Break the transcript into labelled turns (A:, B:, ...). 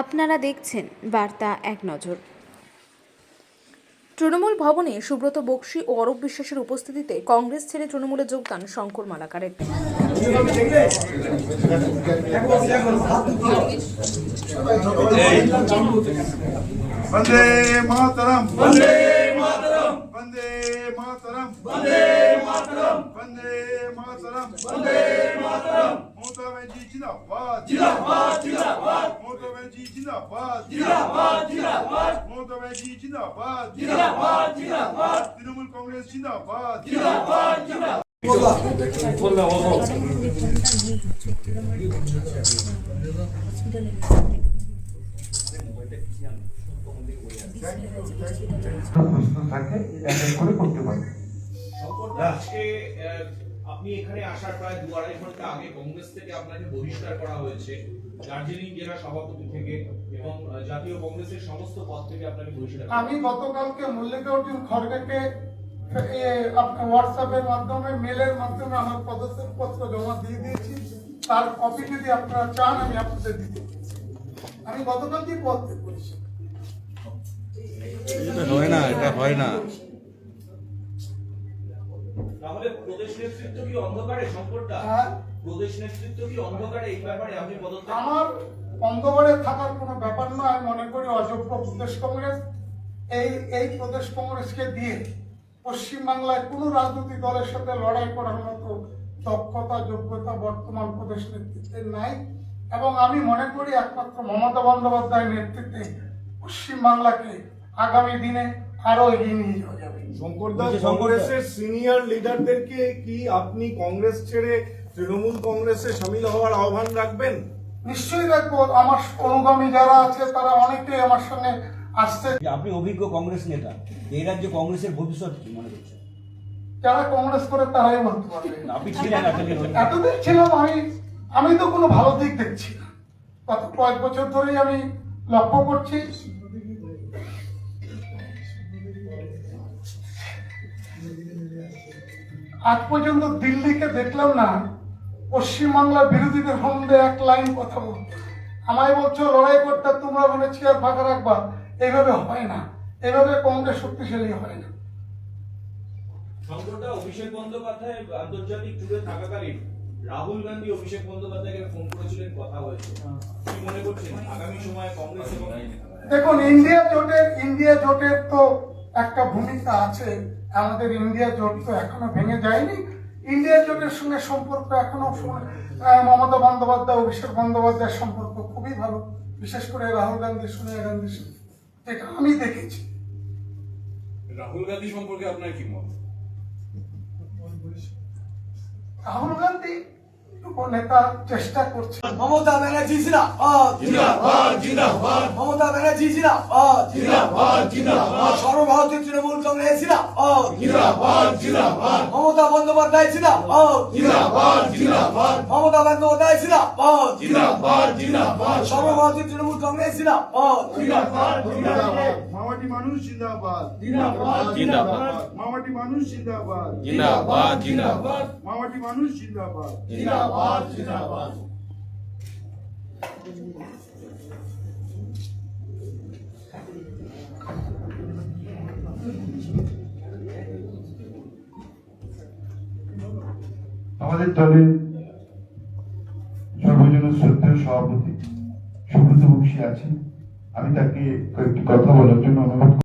A: আপনারা দেখছেন বার্তা এক নজর। তৃণমূল ভবনে সুব্রত বক্সি ও অরূপ বিশ্বাসের উপস্থিতিতে কংগ্রেস ছেড়ে তৃণমূলে যোগদান শঙ্কর মালাকারের।
B: বন্দে মাতরম। বন্দে মাতরম। বন্দে মাতরম। বন্দে Dinabad! Dinabad! Dinabad! Motomeci Dinabad! Dinabad! Dinabad! Motomeci Dinabad! Dinabad! Dinabad! Dinamul
C: Kongres Dinabad! Dinabad! Dinabad! তাকে করতে পারে
D: আজকে আপনি এখানে আসার প্রায় দু আড়াই ঘণ্টা আগে কংগ্রেস থেকে আপনাকে বহিষ্কার করা হয়েছে। দার্জিলিং জেলা সভাপতি থেকে এবং জাতীয় কংগ্রেসের সমস্ত পদ থেকে আপনাকে বহিষ্কার
E: আমি গতকালকে মল্লিকার্জুন খড়গেকে এ, আপনার হোয়াটসঅ্যাপের মাধ্যমে মেলের মাধ্যমে আমার পদত্যাগ পত্র জমা দিয়ে দিয়েছি। তার কপি যদি আপনারা চান আমি আপনাদের দিতে পারি। আমি গতকালকেই পদ করেছি।
F: হয় না এটা হয় না।
D: তাহলে প্রদেশ নেতৃত্ব কি অন্ধকারে? সম্পর্কটা
E: হ্যাঁ।
D: প্রদেশ নেতৃত্ব কি অন্ধকারে? এই ব্যাপারে আপনি পদত্যাগ
E: আমার অন্ধকারে থাকার কোনো ব্যাপার নয় মনে করি অযোগ্য প্রদেশ কংগ্রেস। এই এই প্রদেশ কংগ্রেসকে দিয়ে পশ্চিমবাংলায় কোনো রাজনৈতিক দলের সাথে লড়াই করার মতো দক্ষতা যোগ্যতা বর্তমান প্রদেশ নেতৃত্বের নাই। এবং আমি মনে করি একমাত্র মমতা বন্দ্যোপাধ্যায়ের নেতৃত্বে পশ্চিমবাংলাকে আগামী দিনে আরও নিয়ে যাওয়া যাবে।
G: শঙ্করদাস কংগ্রেসের সিনিয়র লিডারদেরকে কি আপনি কংগ্রেস ছেড়ে তৃণমূল কংগ্রেসে সামিল হওয়ার আহ্বান রাখবেন?
E: নিশ্চয়ই রাখব। আমার অনুগামী যারা আছে তারা অনেকেই আমার সঙ্গে আসছে।
H: আপনি অভিজ্ঞ কংগ্রেস নেতা এই রাজ্যে কংগ্রেসের ভবিষ্যৎ কি মনে করছেন
E: যারা কংগ্রেস করে তারাই বলতে পারবে।
H: আপনি ছিলেন এতদিন
E: এতদিন ছিলাম আমি। আমি তো কোনো ভালো দিক দেখছি না। কয়েক বছর ধরেই আমি লক্ষ্য করছি। আজ পর্যন্ত দিল্লিকে দেখলাম না পশ্চিমবাংলার বিরোধীদের সম্বন্ধে এক লাইন কথা বলতে। আমায় বলছো লড়াই করতে তোমরা মনে চেয়ার ফাঁকা রাখবা। এইভাবে হয় না। এভাবে কংগ্রেস শক্তিশালী হয় না।
D: সম্পর্কটা অভিষেক বন্দ্যোপাধ্যায় আন্তর্জাতিক ট্যুরে থাকাকালীন রাহুল গান্ধী অভিষেক বন্দ্যোপাধ্যায়কে ফোন করেছিলেন কথা হয়েছে কি মনে করছেন? আগামী সময়ে কংগ্রেস এবং
E: দেখুন ইন্ডিয়া জোটের ইন্ডিয়া জোটের তো একটা ভূমিকা আছে আমাদের ইন্ডিয়া জোট তো এখনও ভেঙে যায়নি। ইন্ডিয়া জোটের সঙ্গে সম্পর্ক এখনও মমতা বন্দ্যোপাধ্যায় অভিষেক বন্দ্যোপাধ্যায়ের সম্পর্ক খুবই ভালো। বিশেষ করে রাহুল গান্ধী সোনিয়া গান্ধীর সঙ্গে। এটা আমি দেখেছি।
I: রাহুল গান্ধী সম্পর্কে আপনার কি মত?
E: রাহুল গান্ধী নেতা চেষ্টা করছে।
J: মমতা ব্যানার্জি মমতা ব্যানার্জি জিন্দাবাদ। জিন্দাবাদ
B: জিন্দাবাদ।
J: মমতা বন্দ্যোপাধ্যায় জিন্দাবাদ।
B: জিন্দাবাদ জিন্দাবাদ।
J: মমতা বন্দ্যোপাধ্যায় জিন্দাবাদ। সর্বভারতীয় তৃণমূল কংগ্রেস জিন্দাবাদ
B: জিন্দাবাদ। মামাটি মানুষ জিন্দাবাদ। জিন্দাবাদ জিন্দাবাদ। মামাটি মানুষ জিন্দাবাদ।
F: জিন্দাবাদ জিন্দাবাদ।
B: মামাটি মানুষ জিন্দাবাদ। জিন্দাবাদ জিন্দাবাদ।
C: আমাদের দলের সর্বজন শ্রদ্ধেয় সভাপতি সুব্রত বক্সী আছেন। আমি তাকে কয়েকটি কথা বলার জন্য অনুরোধ